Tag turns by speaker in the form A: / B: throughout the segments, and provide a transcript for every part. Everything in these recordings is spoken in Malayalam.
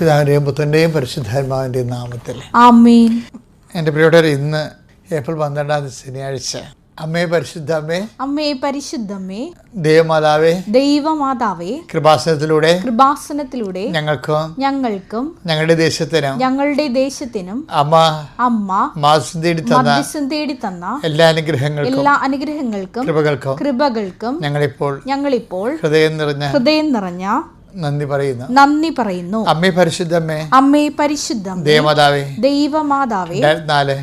A: പിതാവിന്റെയും പുത്രന്റെയും പരിശുദ്ധാത്മാവിന്റെയും നാമത്തിൽ. എന്റെ പ്രിയപ്പെട്ടവർ ഇന്ന് ഏപ്രിൽ പന്ത്രണ്ടാം തീയതി ശനിയാഴ്ച. അമ്മേ പരിശുദ്ധ അമ്മേ
B: അമ്മേ പരിശുദ്ധമ്മേ.
A: ദൈവമാതാവേ.
B: ദൈവമാതാവേ.
A: കൃപാസനത്തിലൂടെ
B: കൃപാസനത്തിലൂടെ
A: ഞങ്ങൾക്കും
B: ഞങ്ങൾക്കും
A: ഞങ്ങളുടെ ദേശത്തിനും
B: ഞങ്ങളുടെ ദേശത്തിനും
A: അമ്മ
B: അമ്മ
A: മാസം തേടി തന്ന
B: മാസം തേടി തന്ന
A: എല്ലാ അനുഗ്രഹങ്ങൾക്കും
B: എല്ലാ അനുഗ്രഹങ്ങൾക്കും
A: കൃപകൾക്കും
B: കൃപകൾക്കും
A: ഞങ്ങളിപ്പോൾ
B: ഞങ്ങളിപ്പോൾ
A: ഹൃദയം നിറഞ്ഞ
B: ഹൃദയം നിറഞ്ഞ
A: നന്ദി പറയുന്നു.
B: നന്ദി പറയുന്നു.
A: അമ്മേ പരിശുദ്ധ അമ്മേ
B: പരിശുദ്ധം
A: ദേവമാതാവേ
B: ദൈവമാതാവേ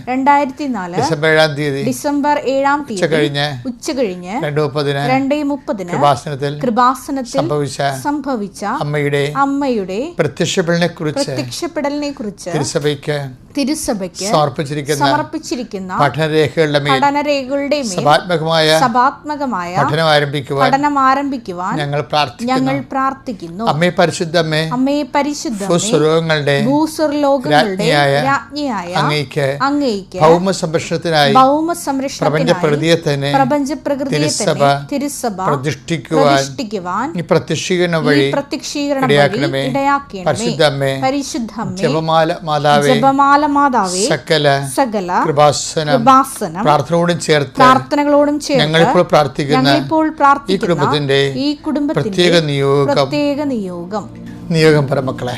A: രണ്ടായിരത്തി നാല് ഡിസംബർ ഏഴാം തീയതി
B: ഡിസംബർ ഏഴാം
A: ഉച്ച
B: തീയതി
A: കഴിഞ്ഞ്
B: ഉച്ച കഴിഞ്ഞ്
A: രണ്ട് മുപ്പതിന്
B: രണ്ടേ മുപ്പതിന്
A: കൃപാസനത്തിൽ
B: കൃപാസനത്തിൽ
A: സംഭവിച്ച
B: സംഭവിച്ച
A: അമ്മയുടെ
B: അമ്മയുടെ
A: പ്രത്യക്ഷപ്പെടലിനെ കുറിച്ച്
B: പ്രത്യക്ഷപ്പെടലിനെ കുറിച്ച്
A: തിരുസഭയ്ക്ക്
B: തിരുസഭയ്ക്ക്
A: സമർപ്പിച്ചിരിക്കുന്ന
B: സമർപ്പിച്ചിരിക്കുന്ന
A: പഠനരേഖകളുടെ
B: പഠനരേഖകളുടെ
A: സഭാത്മകമായ
B: സഭാത്മകമായ
A: പഠനം ആരംഭിക്കുവാൻ
B: പഠനം ആരംഭിക്കുവാൻ
A: ഞങ്ങൾ പ്രാർത്ഥിക്കുന്നു.
B: ഞങ്ങൾ പ്രാർത്ഥിക്കുന്നു.
A: അമ്മേ പരിശുദ്ധ അമ്മേ
B: അമ്മേ പരിശുദ്ധ
A: സ്വസ്വരൂപങ്ങളുടെ
B: ഭൂസ്വർലോകങ്ങളുടെ
A: രാജ്ഞിയായ അങ്ങേക്ക്
B: അങ്ങേക്ക്
A: ഭൗമ സംരക്ഷണത്തിനായി
B: ഭൗമ
A: പ്രപഞ്ച
B: സംരക്ഷണത്തിനായി
A: പ്രകൃതിയെ തന്നെ
B: പ്രപഞ്ച പ്രകൃതിയെ തന്നെ തിരുസഭ
A: പ്രതിഷ്ഠിക്കുവാൻ ഈ പ്രത്യക്ഷീകരണം വഴി
B: പ്രത്യക്ഷീകരണം
A: ഇടയാക്കണമേ
B: ഇടയാക്കണമേ.
A: പരിശുദ്ധ അമ്മേ
B: പരിശുദ്ധമ്മേ
A: ജപമാല മാതാവേ
B: ജപമാല മാതാവേ
A: സകല
B: സകല
A: കൃപാസനം
B: കൃപാസനം
A: പ്രാർത്ഥനയോടും ചേർത്ത്
B: പ്രാർത്ഥനകളോടും ചേർത്ത്
A: ഞങ്ങളിപ്പോൾ പ്രാർത്ഥിക്കുന്ന
B: ഞങ്ങളിപ്പോൾ
A: ഈ
B: പ്രാർത്ഥിക്കുന്ന
A: കുടുംബത്തിന്റെ
B: ഈ കുടുംബത്തിന്റെ
A: പ്രത്യേക നിയോഗം.
B: പ്രത്യേക നിയോഗം.
A: നിയോഗം പരമക്കളെ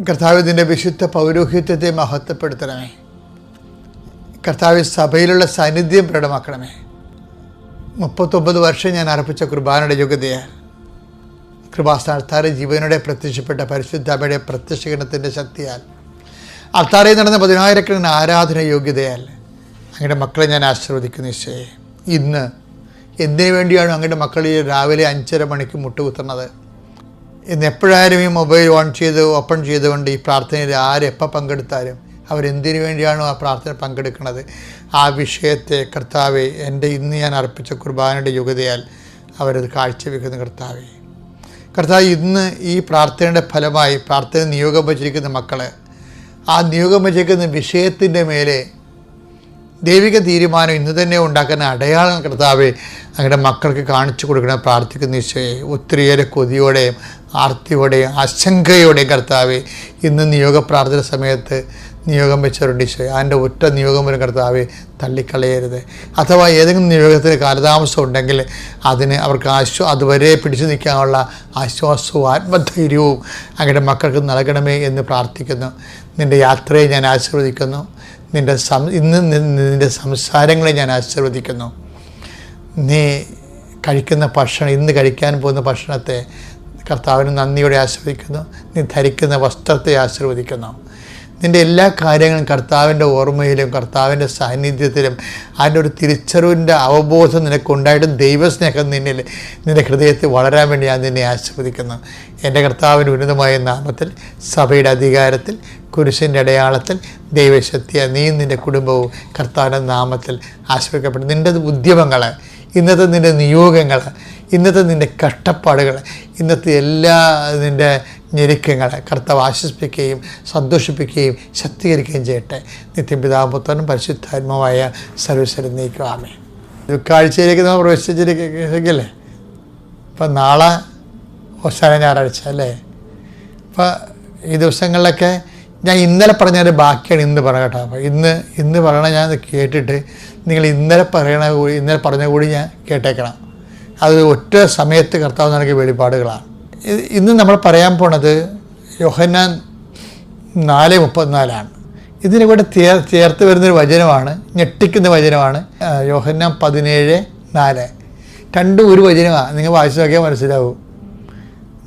A: കർത്താവിന്റെ വിശുദ്ധ പൗരോഹിത്യത്തെ മഹത്വപ്പെടുത്തണമേ. കർത്താവ് സഭയിലുള്ള സാന്നിധ്യം പ്രകടമാക്കണമേ. മുപ്പത്തൊമ്പത് വർഷം ഞാൻ അർപ്പിച്ച കുർബാനയുടെ യോഗ്യതയാൽ കൃപാസ്ഥാനത്താറ് ജീവനോടെ പ്രത്യക്ഷപ്പെട്ട പരിശുദ്ധ അമ്മയുടെ പ്രത്യക്ഷീകരണത്തിന്റെ ശക്തിയാൽ. അത്താറയിൽ നടന്ന പതിനായിരക്കണക്കിന് ആരാധന യോഗ്യതയാൽ അങ്ങയുടെ മക്കളെ ഞാൻ ആശീർവദിക്കുന്നു ഈശോയെ. ഇന്ന് എന്തിനു വേണ്ടിയാണ് അങ്ങയുടെ മക്കൾ രാവിലെ അഞ്ചര മണിക്ക് മുട്ടുകുത്തുന്നത്? ഇന്ന് എപ്പോഴായാലും ഈ മൊബൈൽ ഓൺ ചെയ്ത് ഓപ്പൺ ചെയ്തുകൊണ്ട് ഈ പ്രാർത്ഥനയിൽ ആരെപ്പോൾ പങ്കെടുത്താലും അവരെന്തിനു വേണ്ടിയാണോ ആ പ്രാർത്ഥന പങ്കെടുക്കുന്നത്? ആ വിഷയത്തെ കർത്താവെ എന്റെ ഇന്ന് ഞാൻ അർപ്പിച്ച കുർബാനയുടെ യുഗതയാൽ അവരത് കാഴ്ചവെക്കുന്ന കർത്താവെ. കർത്താവ് ഇന്ന് ഈ പ്രാർത്ഥനയുടെ ഫലമായി പ്രാർത്ഥന നിയോഗം വച്ചിരിക്കുന്ന മക്കൾ ആ നിയോഗം വച്ചിരിക്കുന്ന വിഷയത്തിന്റെ മേലെ ദൈവിക തീരുമാനം ഇന്ന് തന്നെ ഉണ്ടാക്കുന്ന അടയാളം കർത്താവെ അങ്ങയുടെ മക്കൾക്ക് കാണിച്ചു കൊടുക്കണം പ്രാർത്ഥിക്കുന്ന ഈശോയെ ഒത്തിരിയേറെ കൊതിയോടെയും ആർത്തിയോടെയും ആശങ്കയോടെയും കർത്താവെ ഇന്ന് നിയോഗ പ്രാർത്ഥന സമയത്ത് നിയോഗം വെച്ചവരുണ്ട് ഈശോയെ. അതിന്റെ ഒറ്റ നിയോഗം വരും കർത്താവെ തള്ളിക്കളയരുത്. അഥവാ ഏതെങ്കിലും നിയോഗത്തിന് കാലതാമസം ഉണ്ടെങ്കിൽ അതിന് അവർക്ക് ആശ്വാ അതുവരെ പിടിച്ചു നിൽക്കാനുള്ള ആശ്വാസവും ആത്മധൈര്യവും അങ്ങയുടെ മക്കൾക്ക് നൽകണമേ എന്ന് പ്രാർത്ഥിക്കുന്നു. നിന്റെ യാത്രയെ ഞാൻ ആശീർവദിക്കുന്നു. നിന്റെ സം ഇന്ന് നിന്റെ സംസാരങ്ങളെ ഞാൻ ആശീർവദിക്കുന്നു. നീ കഴിക്കുന്ന ഭക്ഷണം ഇന്ന് കഴിക്കാൻ പോകുന്ന ഭക്ഷണത്തെ കർത്താവിന് നന്ദിയോടെ ആശീർവദിക്കുന്നു. നീ ധരിക്കുന്ന വസ്ത്രത്തെ ആശീർവദിക്കുന്നു. നിന്റെ എല്ലാ കാര്യങ്ങളും കർത്താവിന്റെ ഓർമ്മയിലും കർത്താവിന്റെ സാന്നിധ്യത്തിലും അതിന്റെ ഒരു തിരിച്ചറിവിന്റെ അവബോധം നിനക്കുണ്ടായിട്ട് ദൈവസ്നേഹം നിന്നിൽ നിന്റെ ഹൃദയത്തിൽ വളരാൻ വേണ്ടി ഞാൻ നിന്നെ ആസ്വദിക്കുന്നു എന്റെ കർത്താവിന്റെ ഉന്നതമായ നാമത്തിൽ സഭയുടെ അധികാരത്തിൽ കുരിശിന്റെ അടയാളത്തിൽ ദൈവശക്തിയ നീ നിന്റെ കുടുംബവും കർത്താവിന്റെ നാമത്തിൽ ആശ്രയിക്കപ്പെടും നിന്റെ ഉദ്യമങ്ങൾ ഇന്നത്തെ നിന്റെ നിയോഗങ്ങൾ ഇന്നത്തെ നിന്റെ കഷ്ടപ്പാടുകൾ ഇന്നത്തെ എല്ലാ നിന്റെ ഞെരുക്കങ്ങൾ കർത്താവ് ആശ്വസിപ്പിക്കുകയും സന്തോഷിപ്പിക്കുകയും ശക്തീകരിക്കുകയും ചെയ്യട്ടെ. നിത്യപിതാപുത്രനും പരിശുദ്ധാത്മാവായ സർവീശ്വരൻ നീക്കുവാമേ ദുഃഖാഴ്ചയിലേക്ക് നമ്മൾ പ്രവേശിച്ചിരിക്കില്ലേ ഇപ്പം നാളെ അവസാന ഞായറാഴ്ച അല്ലേ? ഇപ്പം ഈ ദിവസങ്ങളിലൊക്കെ ഞാൻ ഇന്നലെ പറഞ്ഞതിന്റെ ബാക്കിയാണ് ഇന്ന് പറയണം കേട്ടോ. അപ്പോൾ ഇന്ന് ഇന്ന് പറയണ ഞാൻ കേട്ടിട്ട് നിങ്ങൾ ഇന്നലെ പറയണ കൂടി ഇന്നലെ പറഞ്ഞ കൂടി ഞാൻ കേട്ടേക്കണം. അത് ഒറ്റ സമയത്ത് കർത്താവ് നൽകിയ വെളിപ്പാടുകളാണ് ഇത് ഇന്ന് നമ്മൾ പറയാൻ പോണത് യോഹന്നാൻ നാല് മുപ്പത്തിനാലാണ്. ഇതിന് കൂടെ ചേർ ചേർത്ത് വരുന്നൊരു വചനമാണ് ഞെട്ടിക്കുന്ന വചനമാണ് യോഹന്നാൻ പതിനേഴ് നാല്. രണ്ടും ഒരു വചനമാണ് നിങ്ങൾ വായിച്ചു നോക്കിയാൽ മനസ്സിലാവും.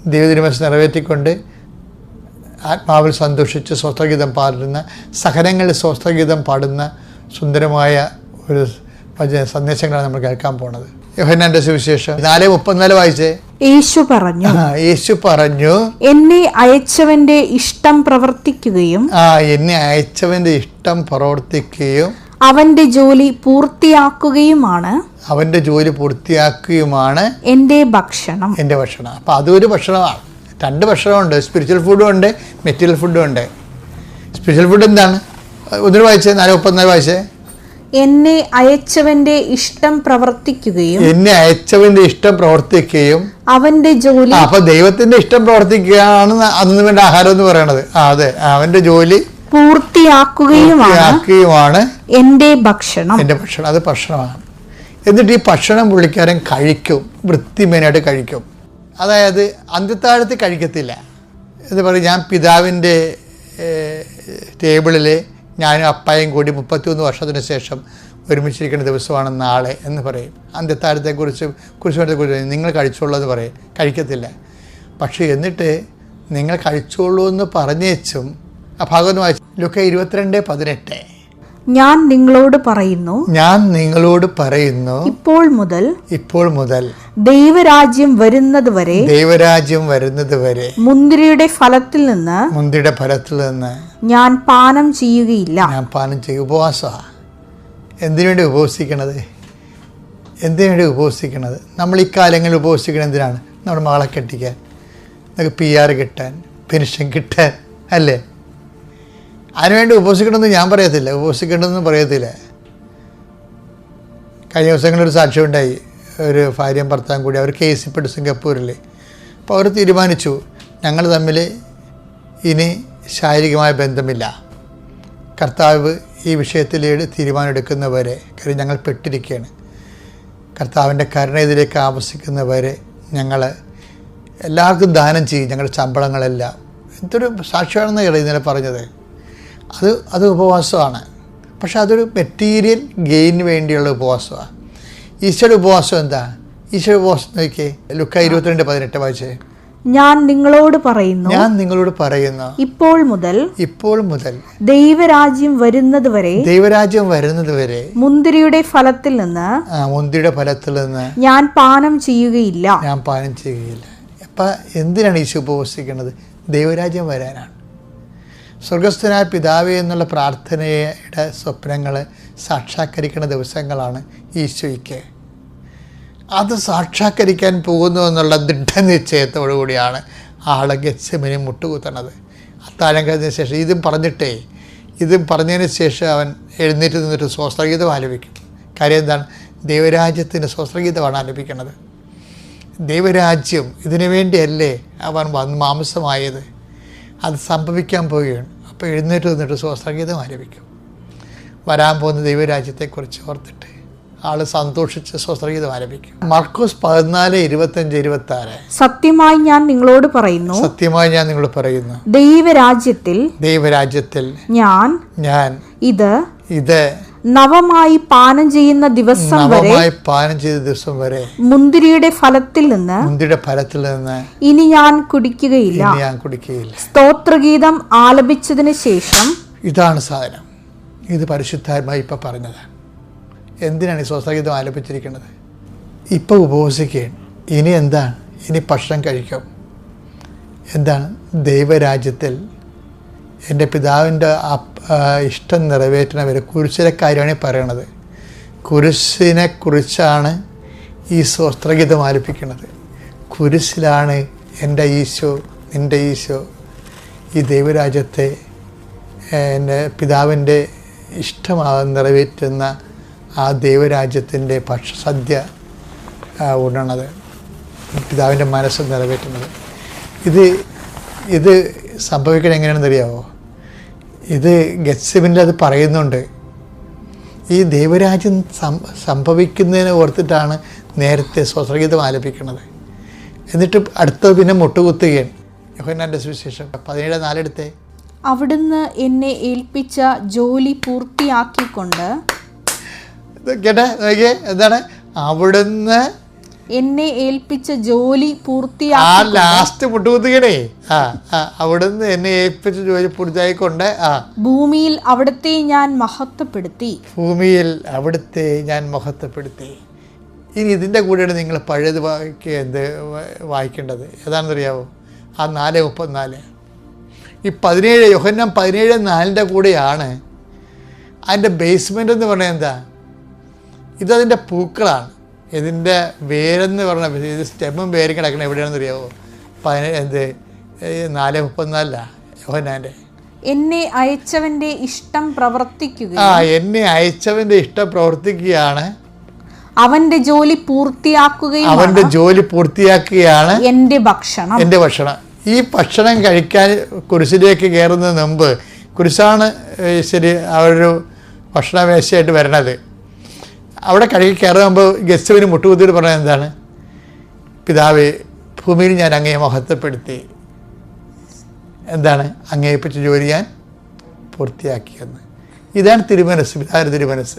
A: ദൈവതിരുമസ് നിറവേറ്റിക്കൊണ്ട് ആത്മാവിൽ സന്തോഷിച്ച് സ്വസ്ഥഗീതം പാടുന്ന സഹനങ്ങളിൽ സ്വസ്ഥഗീതം പാടുന്ന സുന്ദരമായ ഒരു സന്ദേശങ്ങളാണ് നമ്മൾ കേൾക്കാൻ പോണത്. യോഹന്നാന്റെ സുവിശേഷം. നാല് മുപ്പത്തിനാല് വായിച്ചേ.
C: യേശു പറഞ്ഞു
A: യേശു പറഞ്ഞു
C: എന്നെ അയച്ചവന്റെ ഇഷ്ടം പ്രവർത്തിക്കുകയും
A: ആ എന്നെ അയച്ചവന്റെ ഇഷ്ടം പ്രവർത്തിക്കുകയും
C: അവന്റെ ജോലി പൂർത്തിയാക്കുകയുമാണ്.
A: അവന്റെ ജോലി പൂർത്തിയാക്കുകയുമാണ്
C: എന്റെ ഭക്ഷണം.
A: എന്റെ ഭക്ഷണം. അപ്പോൾ അതൊരു ഭക്ഷണമാണ്. രണ്ട് ഭക്ഷണമുണ്ട്. സ്പിരിച്വൽ ഫുഡും ഉണ്ട് മെറ്റീരിയൽ ഫുഡും ഉണ്ട്. സ്പിരിച്വൽ ഫുഡ് എന്താണ്? ഒന്നിന് വായിച്ചേ നാല് മുപ്പത്തിനാല് വായിച്ചേ?
C: എന്നെ അയച്ചവന്റെ ഇഷ്ടം പ്രവർത്തിക്കുകയും
A: എന്നെ അയച്ചവന്റെ ഇഷ്ടം പ്രവർത്തിക്കുകയും
C: അവന്റെ ജോലി
A: അപ്പൊ ദൈവത്തിന്റെ ഇഷ്ടം പ്രവർത്തിക്കുകയാണ് അന്ന് വേണ്ട ആഹാരം എന്ന് പറയണത്. അതെ. അവന്റെ ജോലി
C: പൂർത്തിയാക്കുകയുമാണ് എന്റെ ഭക്ഷണം.
A: എന്റെ ഭക്ഷണം. അത് ഭക്ഷണമാണ്. എന്നിട്ട് ഈ ഭക്ഷണം പുള്ളിക്കാരൻ കഴിക്കും. വൃത്തിമേനായിട്ട് കഴിക്കും. അതായത് അന്ത്യത്താഴത്തിൽ കഴിക്കത്തില്ല. എന്ന് പറയും ഞാൻ പിതാവിന്റെ ടേബിളിൽ ഞാനും അപ്പായും കൂടി മുപ്പത്തിയൊന്ന് വർഷത്തിന് ശേഷം ഒരുമിച്ചിരിക്കുന്ന ദിവസമാണ് നാളെ എന്ന് പറയും. അന്ത്യത്താഴത്തെക്കുറിച്ച് കുരിശുമരത്തെക്കുറിച്ച് നിങ്ങൾ കഴിച്ചോളൂ പറയും. കഴിക്കത്തില്ല. പക്ഷേ എന്നിട്ട് നിങ്ങൾ കഴിച്ചോളൂ എന്ന് പറഞ്ഞേച്ചും ആ ഭാഗം വായിച്ചു. ലുക്ക ഇരുപത്തിരണ്ട് പതിനെട്ട്.
C: ഞാൻ നിങ്ങളോട് പറയുന്നു
A: ഞാൻ നിങ്ങളോട് പറയുന്നു
C: ഇപ്പോൾ മുതൽ
A: ഇപ്പോൾ മുതൽ
C: ദൈവരാജ്യം വരുന്നത് വരെ
A: ദൈവരാജ്യം വരുന്നത് വരെ
C: മുന്തിരിയുടെ ഫലത്തിൽ നിന്ന്
A: മുന്തിരിയുടെ ഫലത്തിൽ നിന്ന്
C: ഞാൻ പാനം ചെയ്യുകയില്ല.
A: ഞാൻ പാനം ചെയ്യും. ഉപവാസ എന്തിനു വേണ്ടി ഉപവസിക്കണത്? എന്തിനു വേണ്ടി ഉപവസിക്കണത്? നമ്മൾ ഈ കാലങ്ങളിൽ ഉപവസിക്കണത് എന്തിനാണ്? നമ്മുടെ മകളെ കെട്ടിക്കാൻ. നമുക്ക് പി ആർ കിട്ടാൻ പെൻഷൻ കിട്ടാൻ അല്ലേ? അതിനുവേണ്ടി ഉപസിക്കണമെന്ന് ഞാൻ പറയത്തില്ല. ഉപസിക്കണമെന്ന് പറയത്തില്ല. കഴിഞ്ഞ ദിവസങ്ങളിൽ ഒരു സാക്ഷ്യം ഉണ്ടായി. ഒരു ഭാര്യയും ഭർത്താവും കൂടി അവർ കേസ് കേസിൽപ്പെട്ടു സിംഗപ്പൂരിൽ. അപ്പോൾ അവർ തീരുമാനിച്ചു ഞങ്ങൾ തമ്മിൽ ഇനി ശാരീരികമായ ബന്ധമില്ല. കർത്താവ് ഈ വിഷയത്തിൽ തീരുമാനമെടുക്കുന്നവരെ കാര്യം ഞങ്ങൾ പെട്ടിരിക്കുകയാണ്. കർത്താവിന്റെ കരുണ ഇതിലേക്ക് ആവശ്യിക്കുന്നവരെ ഞങ്ങൾ എല്ലാവർക്കും ദാനം ചെയ്യും. ഞങ്ങളുടെ ശമ്പളങ്ങളെല്ലാം. എന്തൊരു സാക്ഷ്യമാണെന്ന് കേട്ടോ ഇന്നലെ പറഞ്ഞത്. അത് അത് ഉപവാസമാണ്. പക്ഷെ അതൊരു മെറ്റീരിയൽ ഗെയിന് വേണ്ടിയുള്ള ഉപവാസമാണ്. ഈശോയുടെ ഉപവാസം എന്താ? ഈശോയുടെ ഉപവാസം നോക്കിയേ. ലുക്ക ഇരുപത്തിരണ്ട് പതിനെട്ട് വായിച്ചേ.
C: ഞാൻ നിങ്ങളോട് പറയുന്നു
A: ഞാൻ നിങ്ങളോട് പറയുന്നു.
C: ഇപ്പോൾ മുതൽ
A: ഇപ്പോൾ മുതൽ
C: ദൈവരാജ്യം വരുന്നത് വരെ
A: ദൈവരാജ്യം വരുന്നത് വരെ
C: മുന്തിരിയുടെ ഫലത്തിൽ നിന്ന്
A: മുന്തിരിയുടെ ഫലത്തിൽ നിന്ന്
C: ഞാൻ പാനം ചെയ്യുകയില്ല.
A: ഞാൻ പാനം ചെയ്യുകയില്ല. അപ്പൊ എന്തിനാണ് ഈശോ ഉപവസിക്കുന്നത്? ദൈവരാജ്യം വരാനാണ്. സ്വർഗസ്ഥനായ പിതാവേ എന്നുള്ള പ്രാർത്ഥനയുടെ സ്വപ്നങ്ങൾ സാക്ഷാത്കരിക്കുന്ന ദിവസങ്ങളാണ് ഈശോയ്ക്ക്. അത് സാക്ഷാത്കരിക്കാൻ പോകുന്നു എന്നുള്ള ദൃഢനിശ്ചയത്തോടു കൂടിയാണ് ആളെ ഗച്ഛമിനി മുട്ടുകുത്തണത് അത്താഴം കഴിഞ്ഞ ശേഷം ഇതും പറഞ്ഞിട്ടേ ഇതും പറഞ്ഞതിന് ശേഷം അവൻ എഴുന്നേറ്റ് നിന്നിട്ട് സ്വസ്ത്രഗീതം ആലപിക്കും. കാര്യം എന്താണ്? ദൈവരാജ്യത്തിന്റെ സ്വസ്ത്രഗീതമാണ് ആലപിക്കുന്നത്. ദൈവരാജ്യം ഇതിനു വേണ്ടിയല്ലേ അവൻ വന്ന് മാംസമായത്. അത് സംഭവിക്കാൻ പോവുകയാണ്. അപ്പോൾ എഴുന്നേറ്റ് നിന്നിട്ട് സ്വസ്ഥഗീതം ആരംഭിക്കും. വരാൻ പോകുന്ന ദൈവരാജ്യത്തെക്കുറിച്ച് ഓർത്തിട്ട് ആൾ സന്തോഷിച്ച് സ്വസ്ഥഗീതം ആരംഭിക്കും. മർക്കോസ് പതിനാല് ഇരുപത്തഞ്ച് ഇരുപത്തി ആറ്
C: സത്യമായി ഞാൻ നിങ്ങളോട് പറയുന്നു
A: സത്യമായി ഞാൻ നിങ്ങളോട് പറയുന്നു
C: ദൈവരാജ്യത്തിൽ
A: ദൈവരാജ്യത്തിൽ
C: ഞാൻ
A: ഞാൻ
C: ഇത്
A: ഇത്
C: നവമായി പാനം ചെയ്യുന്ന ദിവസം വരെ
A: പാനം ചെയ്ത ദിവസം വരെ
C: മുന്തിരിയുടെ ഫലത്തിൽ നിന്ന്
A: മുന്തിരിയുടെ ഫലത്തിൽ നിന്ന്
C: ഇനി ഞാൻ കുടിക്കുകയില്ല.
A: ഞാൻ കുടിക്കുകയില്ല.
C: സ്തോത്രഗീതം ആലപിച്ചതിന് ശേഷം
A: ഇതാണ് സാധനം. ഇത് പരിശുദ്ധാത്മായി ഇപ്പം പറഞ്ഞത്. എന്തിനാണ് ഈ സ്വസ്ഥഗീതം ആലപിച്ചിരിക്കുന്നത്? ഇപ്പോൾ ഉപവസിക്കുകയാണ്. ഇനി എന്താണ്? ഇനി ഭക്ഷണം കഴിക്കും. എന്താണ്? ദൈവരാജ്യത്തിൽ എന്റെ പിതാവിന്റെ ഇഷ്ടം നിറവേറ്റണവർ കുരിശിലെ കാര്യമാണ് പറയണത്. കുരിശിനെ കുറിച്ചാണ് ഈ സ്വസ്ത്രഗീതം ആലപിക്കുന്നത്. കുരിശിലാണ് എന്റെ ഈശോ നിന്റെ ഈശോ ഈ ദൈവരാജ്യത്തെ എന്റെ പിതാവിന്റെ ഇഷ്ടമാ നിറവേറ്റുന്ന ആ ദൈവരാജ്യത്തിന്റെ ഭക്ഷസദ്യ ഉണ്ടണത് പിതാവിന്റെ മനസ്സ് നിറവേറ്റുന്നത്. ഇത് ഇത് സംഭവിക്കണം എങ്ങനെയാണെന്ന് അറിയാമോ ഇത് ഗസ്സിമിന്റെ അത് പറയുന്നുണ്ട്. ഈ ദൈവരാജ്യം സംഭവിക്കുന്നതിനെ ഓർത്തിട്ടാണ് നേരത്തെ സ്വസ്ത്രഗീതം ആലപിക്കുന്നത്. എന്നിട്ട് അടുത്തത് പിന്നെ മുട്ടുകുത്തുകയാണ്. യോഹന്നാന്റെ സുവിശേഷം പതിനേഴ് നാലെടുത്തേ.
C: അവിടുന്ന് എന്നെ ഏൽപ്പിച്ച ജോലി പൂർത്തിയാക്കിക്കൊണ്ട്
A: കേട്ടെ? നോക്കിയേ എന്താണ്? അവിടുന്ന്
C: എന്നെ ഏൽപ്പിച്ച ജോലി
A: ആ
C: പൂർത്തിയാക്കി
A: ലാസ്റ്റ് മുട്ടുകുത്തുകണേ ആ ആ അവിടുന്ന് എന്നെ ഏൽപ്പിച്ച ജോലി പൂർത്തിയായിക്കൊണ്ട് ആ.
C: ഭൂമിയിൽ അവിടുത്തെ ഞാൻ മഹത്വപ്പെടുത്തി.
A: ഭൂമിയിൽ അവിടുത്തെ ഞാൻ മഹത്വപ്പെടുത്തി. ഇനി ഇതിന്റെ കൂടെയാണ് നിങ്ങൾ പഴയത് വായിക്കുക എന്ത് വായിക്കേണ്ടത്. ഏതാണെന്നറിയാവോ? ആ നാല് മുപ്പത്തിനാല്. ഈ പതിനേഴ് യോഹന്നാൻ പതിനേഴ് നാലിന്റെ കൂടെയാണ് അതിന്റെ ബേസ്മെന്റ് എന്ന് പറഞ്ഞാൽ എന്താ? ഇതതിന്റെ പൂക്കളാണ്. ഇതിന്റെ വേരെന്ന് പറഞ്ഞ ഇത് സ്റ്റെമ്മും വേരും കിടക്കണം എവിടെയാണെന്ന് അറിയാവോ? പതിനേഴ് എന്ത്? നാല് മുപ്പത്തിനാലിലാണ് യോഹന്നാന്റെ
C: എന്നെ അയച്ചവന്റെ ഇഷ്ടം പ്രവർത്തിക്കുക
A: ആ എന്നെ അയച്ചവന്റെ ഇഷ്ടം പ്രവർത്തിക്കുകയാണ്.
C: അവന്റെ ജോലി പൂർത്തിയാക്കുകയും
A: അവന്റെ ജോലി പൂർത്തിയാക്കുകയാണ്.
C: എന്റെ ഭക്ഷണം.
A: എന്റെ ഭക്ഷണം. ഈ ഭക്ഷണം കഴിക്കാൻ കുരിശിലേക്ക് കയറുന്നതിന് മുമ്പ് കുരിശാണ് ശരി അവരൊരു ഭക്ഷണമേശയായിട്ട് വരണത്. അവിടെ കഴുകി കയറുമ്പോൾ ഗസ്റ്റുവിന് മുട്ടുകുത്തിയിട്ട് പറയാൻ എന്താണ്? പിതാവ് ഭൂമിയിൽ ഞാൻ അങ്ങയെ മഹത്വപ്പെടുത്തി. എന്താണ്? അങ്ങയെപ്പറ്റി ജോലി ഞാൻ പൂർത്തിയാക്കിയെന്ന്. ഇതാണ് തിരുമനസ് പിതാവിന്റെ തിരുമനസ്.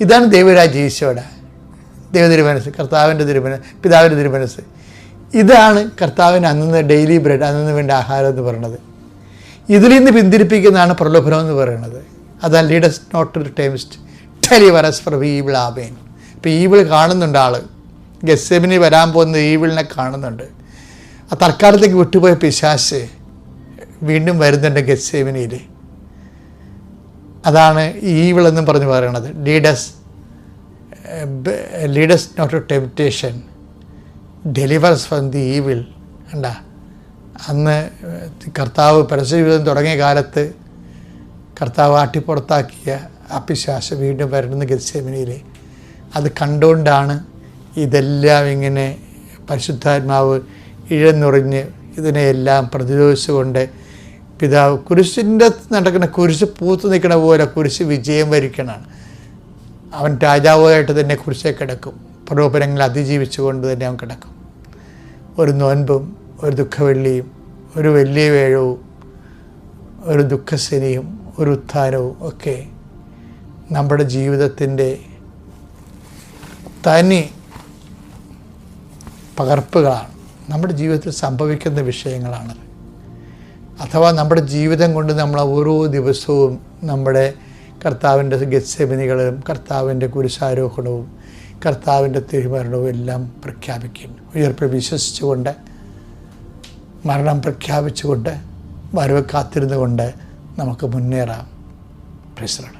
A: ഇതാണ് ദൈവരാജ് ഈശോയുടെ ദൈവ തിരുമനസ് കർത്താവിന്റെ തിരുമനസ് പിതാവിന്റെ തിരുമനസ്. ഇതാണ് കർത്താവിന് അന്നന്ന് ഡെയിലി ബ്രെഡ് അന്നു വേണ്ട ആഹാരം എന്ന് പറയുന്നത്. ഇതിൽ നിന്ന് പിന്തിരിപ്പിക്കുന്നതാണ് പ്രലോഭനം എന്ന് പറയുന്നത്. അതാണ് ലീഡസ് നോട്ട് ടു ടൈംസ്റ്റ് ടെലിവറസ് ഫോർ ഈവിൾ ആവേൻ ഇപ്പോൾ ഈവിൾ കാണുന്നുണ്ട് ആൾ ഗസെമിനി വരാൻ പോകുന്ന ഈവിളിനെ കാണുന്നുണ്ട്. ആ തൽക്കാലത്തേക്ക് വിട്ടുപോയ പിശാശ് വീണ്ടും വരുന്നുണ്ട് ഗസേമിനിയിൽ അതാണ് ഈവിൾ എന്നും പറഞ്ഞ് പറയണത്. Lead us lead us not to temptation. Deliver us from the evil. കണ്ട? അന്ന് കർത്താവ് പരസ്യജീവിതം തുടങ്ങിയ കാലത്ത് കർത്താവ് ആട്ടിപ്പുറത്താക്കിയ ആ പിശാശ് വീണ്ടും വരണമെന്ന് ഗത്സേമിനിയിൽ അത് കണ്ടുകൊണ്ടാണ് ഇതെല്ലാം ഇങ്ങനെ പരിശുദ്ധാത്മാവ് ഇഴന്നുറിഞ്ഞ് ഇതിനെയെല്ലാം പ്രതിരോധിച്ചുകൊണ്ട് പിതാവ് കുരിശിന്റെ നടക്കുന്ന കുരിശ് പൂത്തു നിൽക്കണ പോലെ കുരിശ് വിജയം വരിക്കണമാണ് അവൻ രാജാവായിട്ട് തന്നെ കുരിശെ കിടക്കും. പ്രലോഭനങ്ങൾ അതിജീവിച്ചുകൊണ്ട് തന്നെ അവൻ കിടക്കും. ഒരു നോൻപും ഒരു ദുഃഖവെള്ളിയും ഒരു വലിയ വേഴവും ഒരു ദുഃഖശനിയും ഒരു ഉത്ഥാനവും ഒക്കെ നമ്മുടെ ജീവിതത്തിന്റെ തനി പകർപ്പുകളാണ്. നമ്മുടെ ജീവിതത്തിൽ സംഭവിക്കുന്ന വിഷയങ്ങളാണ്. അഥവാ നമ്മുടെ ജീവിതം കൊണ്ട് നമ്മൾ ഓരോ ദിവസവും നമ്മുടെ കർത്താവിന്റെ ഗസ്യമിനികളും കർത്താവിന്റെ കുരിശാരോഹണവും കർത്താവിന്റെ തിരുമരണവും എല്ലാം പ്രഖ്യാപിക്കും ഉയർപ്പ് വിശ്വസിച്ചുകൊണ്ട് മരണം പ്രഖ്യാപിച്ചുകൊണ്ട് വരവ് കാത്തിരുന്നുകൊണ്ട് നമുക്ക് മുന്നേറാം. പ്രശ്നമാണ്